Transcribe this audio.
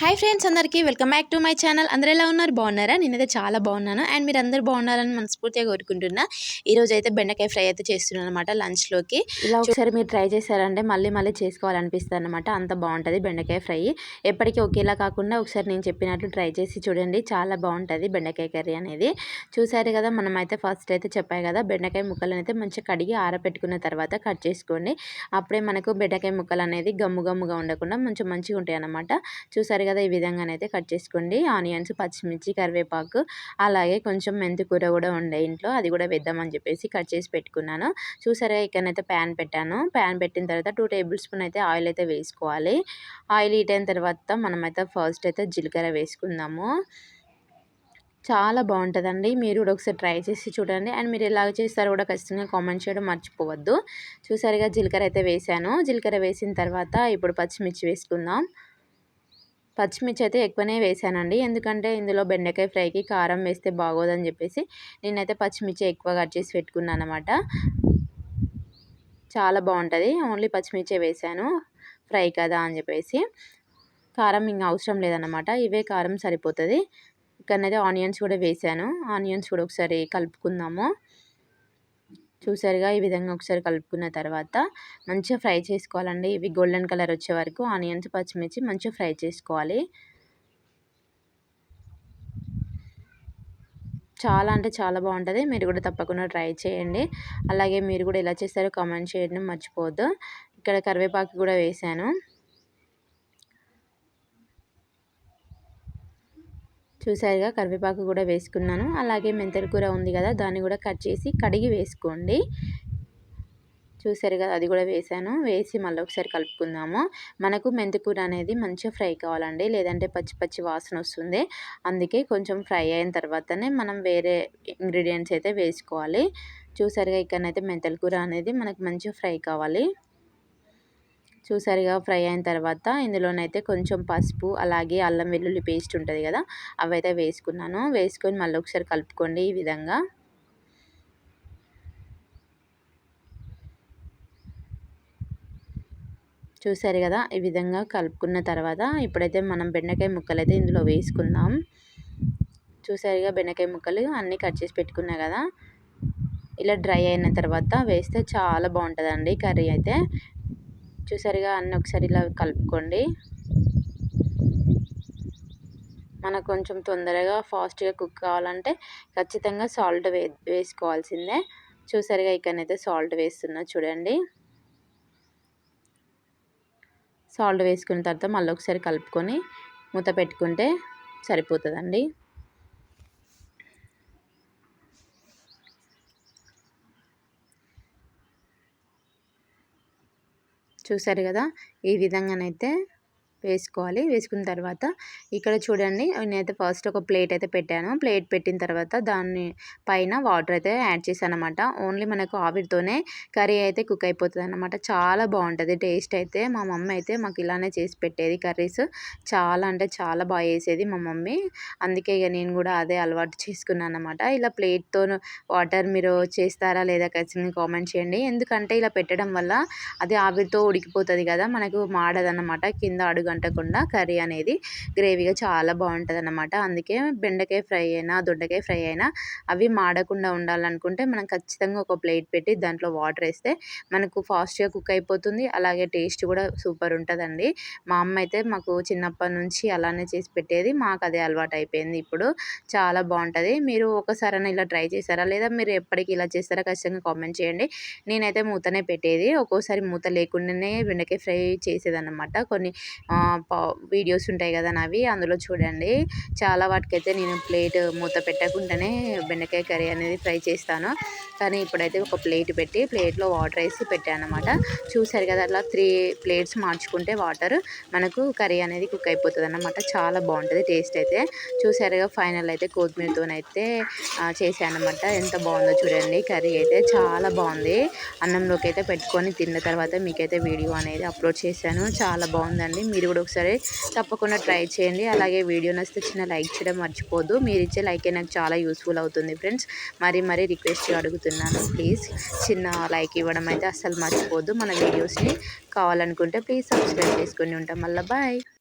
Hi friends అందరికీ welcome back to my channel అందరూ ఎలా ఉన్నారు? బాగున్నారా? నేనైతే చాలా బాగున్నాను. అండ్ మీరు అందరు బాగున్నారని మనస్ఫూర్తిగా కోరుకుంటున్నా. ఈరోజు అయితే బెండకాయ ఫ్రై అయితే చేస్తున్నాను అనమాట లంచ్లోకి ఇలా ఒకసారి మీరు ట్రై చేశారంటే మళ్ళీ మళ్ళీ చేసుకోవాలనిపిస్తుంది అనమాట అంత బాగుంటుంది బెండకాయ ఫ్రై. ఎప్పటికీ ఒకేలా కాకుండా ఒకసారి నేను చెప్పినట్లు ట్రై చేసి చూడండి. చాలా బాగుంటుంది బెండకాయ కర్రీ అనేది. చూసారు కదా మనం అయితే ఫస్ట్ అయితే చెప్పాయి కదా బెండకాయ ముక్కలను అయితే మంచిగా కడిగి ఆరబెట్టుకున్న తర్వాత కట్ చేసుకోండి. అప్పుడే మనకు బెండకాయ ముక్కలు అనేది గమ్ము గమ్ముగా ఉండకుండా మంచి మంచిగా ఉంటాయి అనమాట చూసారు కదా ఈ విధంగానైతే కట్ చేసుకోండి. ఆనియన్స్ పచ్చిమిర్చి కరివేపాకు అలాగే కొంచెం మెంతి కూర కూడా ఉండే ఇంట్లో. అది కూడా వేద్దామని చెప్పేసి కట్ చేసి పెట్టుకున్నాను. చూసారా ఇక్కడనైతే ప్యాన్ పెట్టాను. ప్యాన్ పెట్టిన తర్వాత టూ టేబుల్ స్పూన్ అయితే ఆయిల్ అయితే వేసుకోవాలి. ఆయిల్ హీట్ అయిన తర్వాత మనమైతే ఫస్ట్ అయితే జీలకర్ర వేసుకుందాము. చాలా బాగుంటుందండి. మీరు కూడా ఒకసారి ట్రై చేసి చూడండి. అండ్ మీరు ఎలాగ చేస్తారో కూడా ఖచ్చితంగా కామెంట్ చేయడం మర్చిపోవద్దు. చూసారుగా జీలకర్ర అయితే వేసాను. జీలకర్ర వేసిన తర్వాత ఇప్పుడు పచ్చిమిర్చి వేసుకుందాం. పచ్చిమిర్చి అయితే ఎక్కువనే వేసానండి. ఎందుకంటే ఇందులో బెండకాయ ఫ్రైకి కారం వేస్తే బాగోదని చెప్పేసి నేనైతే పచ్చిమిర్చి ఎక్కువ కట్ చేసి పెట్టుకున్నాను అనమాట చాలా బాగుంటుంది. ఓన్లీ పచ్చిమిర్చి వేసాను. ఫ్రై కదా అని చెప్పేసి. కారం ఇంకా అవసరం లేదన్నమాట. ఇవే కారం సరిపోతుంది. ఇక్కడనైతే ఆనియన్స్ కూడా వేసాను. ఆనియన్స్ కూడా ఒకసారి కలుపుకుందాము. చూసారుగా ఈ విధంగా ఒకసారి కలుపుకున్న తర్వాత మంచిగా ఫ్రై చేసుకోవాలండి. ఇవి గోల్డెన్ కలర్ వచ్చే వరకు ఆనియన్స్ పచ్చిమిర్చి మంచిగా ఫ్రై చేసుకోవాలి. చాలా అంటే చాలా బాగుంటుంది. మీరు కూడా తప్పకుండా ట్రై చేయండి. అలాగే మీరు కూడా ఎలా చేస్తారో కామెంట్ చేయడం మర్చిపోవద్దు. ఇక్కడ కరివేపాకు కూడా వేసాను. చూసారుగా కరివేపాకు కూడా వేసుకున్నాను. అలాగే మెంతల కూర ఉంది కదా దాన్ని కూడా కట్ చేసి కడిగి వేసుకోండి. చూసారు కదా అది కూడా వేసాను. వేసి మళ్ళీ ఒకసారి కలుపుకుందాము. మనకు మెంతికూర అనేది మంచిగా ఫ్రై కావాలండి. లేదంటే పచ్చి పచ్చి వాసన వస్తుంది. అందుకే కొంచెం ఫ్రై అయిన తర్వాతనే మనం వేరే ఇంగ్రీడియంట్స్ అయితే వేసుకోవాలి. చూసారుగా ఇక్కడనైతే మెంతల కూర అనేది మనకు మంచిగా ఫ్రై కావాలి. చూసారుగా ఫ్రై అయిన తర్వాత ఇందులోనైతే కొంచెం పసుపు అలాగే అల్లం వెల్లుల్లి పేస్ట్ ఉంటుంది కదా అవైతే వేసుకున్నాను. వేసుకొని మళ్ళీ ఒకసారి కలుపుకోండి ఈ విధంగా. చూసారు కదా ఈ విధంగా కలుపుకున్న తర్వాత ఇప్పుడైతే మనం బెండకాయ ముక్కలు అయితే ఇందులో వేసుకుందాం. చూసారుగా బెండకాయ ముక్కలు అన్నీ కట్ చేసి పెట్టుకున్నా కదా ఇలా డ్రై అయిన తర్వాత వేస్తే చాలా బాగుంటుందండి కర్రీ అయితే. చూసారుగా అన్నీ ఒకసారి ఇలా కలుపుకోండి. మనకు కొంచెం తొందరగా ఫాస్ట్గా కుక్ కావాలంటే ఖచ్చితంగా సాల్ట్ వే వేసుకోవాల్సిందే. చూసారుగా ఇక్కడనైతే సాల్ట్ వేస్తున్నా చూడండి. సాల్ట్ వేసుకున్న తర్వాత మళ్ళీ ఒకసారి కలుపుకొని మూత పెట్టుకుంటే సరిపోతుందండి. చూసారు కదా? ఈ విధంగానైతే వేసుకోవాలి. వేసుకున్న తర్వాత ఇక్కడ చూడండి నేనైతే ఫస్ట్ ఒక ప్లేట్ అయితే పెట్టాను. ప్లేట్ పెట్టిన తర్వాత దాన్ని పైన వాటర్ అయితే యాడ్ చేశాను అనమాట ఓన్లీ మనకు ఆవిరితోనే కర్రీ అయితే కుక్ అయిపోతుంది అనమాట చాలా బాగుంటుంది టేస్ట్ అయితే. మా మమ్మీ అయితే మాకు ఇలానే చేసి పెట్టేది కర్రీస్. చాలా అంటే చాలా బాగా వేసేది మా మమ్మీ. అందుకే ఇక నేను కూడా అదే అలవాటు చేసుకున్నాను అనమాట ఇలా ప్లేట్తో వాటర్ మీరు చేస్తారా లేదా ఖచ్చితంగా కామెంట్ చేయండి. ఎందుకంటే ఇలా పెట్టడం వల్ల అది ఆవిరితో ఉడికిపోతుంది కదా మనకు మాడదన్నమాట. కింద అడుగు అంటకుండా కర్రీ అనేది గ్రేవీగా చాలా బాగుంటుంది అన్నమాట అందుకే బెండకాయ ఫ్రై అయినా దొండకాయ ఫ్రై అయినా అవి మాడకుండా ఉండాలనుకుంటే మనం ఖచ్చితంగా ఒక ప్లేట్ పెట్టి దాంట్లో వాటర్ వేస్తే మనకు ఫాస్ట్గా కుక్ అయిపోతుంది. అలాగే టేస్ట్ కూడా సూపర్ ఉంటుందండి. మా అమ్మ అయితే మాకు చిన్నప్పటి నుంచి అలానే చేసి పెట్టేది. మాకు అదే అలవాటు అయిపోయింది ఇప్పుడు. చాలా బాగుంటుంది. మీరు ఒకసారైనా ఇలా ట్రై చేశారా? లేదా మీరు ఎప్పటికీ ఇలా చేస్తారా? ఖచ్చితంగా కామెంట్ చేయండి. నేనైతే మూతనే పెట్టేది. ఒక్కోసారి మూత లేకుండానే బెండకాయ ఫ్రై చేసేదన్నమాట. కొన్ని వీడియోస్ ఉంటాయి కదా నావి అందులో చూడండి. చాలా వాటికైతే నేను ప్లేట్ మూత పెట్టకుండానే బెండకాయ కర్రీ అనేది ఫ్రై చేస్తాను. కానీ ఇప్పుడైతే ఒక ప్లేట్ పెట్టి ప్లేట్లో వాటర్ వేసి పెట్టాను అనమాట చూసారు కదా అట్లా త్రీ ప్లేట్స్ మార్చుకుంటే వాటర్ మనకు కర్రీ అనేది కుక్ అయిపోతుంది అన్నమాట చాలా బాగుంటుంది టేస్ట్ అయితే. చూసారుగా ఫైనల్ అయితే కొత్తిమీరతోనైతే చేశాను అనమాట ఎంత బాగుందో చూడండి కర్రీ అయితే చాలా బాగుంది. అన్నంలోకి అయితే పెట్టుకొని తిన్న తర్వాత మీకైతే వీడియో అనేది అప్లోడ్ చేశాను. చాలా బాగుందండి. మీరు కూడా ఒకసారి తప్పకుండా ట్రై చేయండి. అలాగే వీడియో నచ్చితే చిన్న లైక్ చేయడం మర్చిపోదు మీరు ఇచ్చే లైకే నాకు చాలా యూస్ఫుల్ అవుతుంది ఫ్రెండ్స్. మరీ మరీ రిక్వెస్ట్ అడుగుతున్నాను. ప్లీజ్ చిన్న లైక్ ఇవ్వడం అయితే అస్సలు మర్చిపోద్దు మన వీడియోస్ని కావాలనుకుంటే ప్లీజ్ సబ్స్క్రైబ్ చేసుకొని ఉంటాం. మళ్ళీ బాయ్.